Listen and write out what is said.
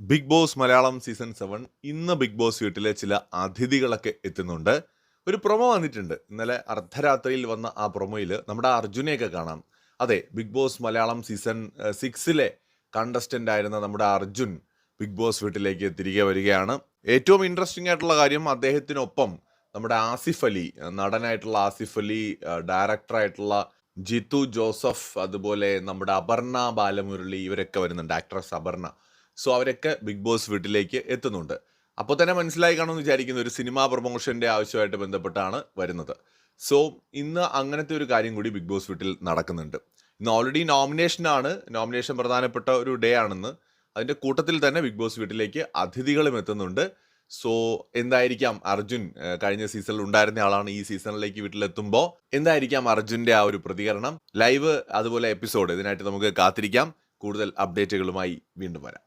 Bigg Boss Malayalam season seven ഇന്ന് Bigg Boss വീട്ടിലെ ചില അതിഥികളൊക്കെ എത്തുന്നുണ്ട്. ഒരു പ്രൊമോ വന്നിട്ടുണ്ട്. ഇന്നലെ അർദ്ധരാത്രിയിൽ വന്ന ആ പ്രൊമോയിൽ നമ്മുടെ അർജുനെയൊക്കെ കാണാം. അതെ ബിഗ് ബോസ് മലയാളം സീസൺ സിക്സിലെ കണ്ടസ്റ്റന്റ് ആയിരുന്ന നമ്മുടെ അർജുൻ ബിഗ് ബോസ് വീട്ടിലേക്ക് തിരികെ വരികയാണ്. ഏറ്റവും ഇൻട്രസ്റ്റിംഗ് ആയിട്ടുള്ള കാര്യം അദ്ദേഹത്തിനൊപ്പം നമ്മുടെ ആസിഫ് അലി നടനായിട്ടുള്ള ആസിഫ് അലി ഡയറക്ടറായിട്ടുള്ള ജിത്തു ജോസഫ് അതുപോലെ നമ്മുടെ അപർണ ബാലമുരളി ഇവരൊക്കെ വരുന്നുണ്ട്. ആക്ട്രസ് അപർണ. സോ അവരൊക്കെ ബിഗ് ബോസ് വീട്ടിലേക്ക് എത്തുന്നുണ്ട്. അപ്പോൾ തന്നെ മനസ്സിലായി കാണുമെന്ന് വിചാരിക്കുന്ന ഒരു സിനിമാ പ്രൊമോഷന്റെ ആവശ്യമായിട്ട് ബന്ധപ്പെട്ടാണ് വരുന്നത്. സോ ഇന്ന് അങ്ങനത്തെ ഒരു കാര്യം കൂടി ബിഗ് ബോസ് വീട്ടിൽ നടക്കുന്നുണ്ട്. ഇന്ന് ഓൾറെഡി നോമിനേഷനാണ് നോമിനേഷൻ പ്രധാനപ്പെട്ട ഒരു ഡേ ആണെന്ന്. അതിന്റെ കൂട്ടത്തിൽ തന്നെ ബിഗ് ബോസ് വീട്ടിലേക്ക് അതിഥികളും എത്തുന്നുണ്ട്. സോ എന്തായിരിക്കാം അർജുൻ കഴിഞ്ഞ സീസണിൽ ഉണ്ടായിരുന്ന ആളാണ് ഈ സീസണിലേക്ക് വീട്ടിലെത്തുമ്പോൾ എന്തായിരിക്കാം അർജുന്റെ ആ ഒരു പ്രതികരണം? ലൈവ് അതുപോലെ എപ്പിസോഡ് ഇതിനായിട്ട് നമുക്ക് കാത്തിരിക്കാം. കൂടുതൽ അപ്ഡേറ്റുകളുമായി വീണ്ടും വരാം.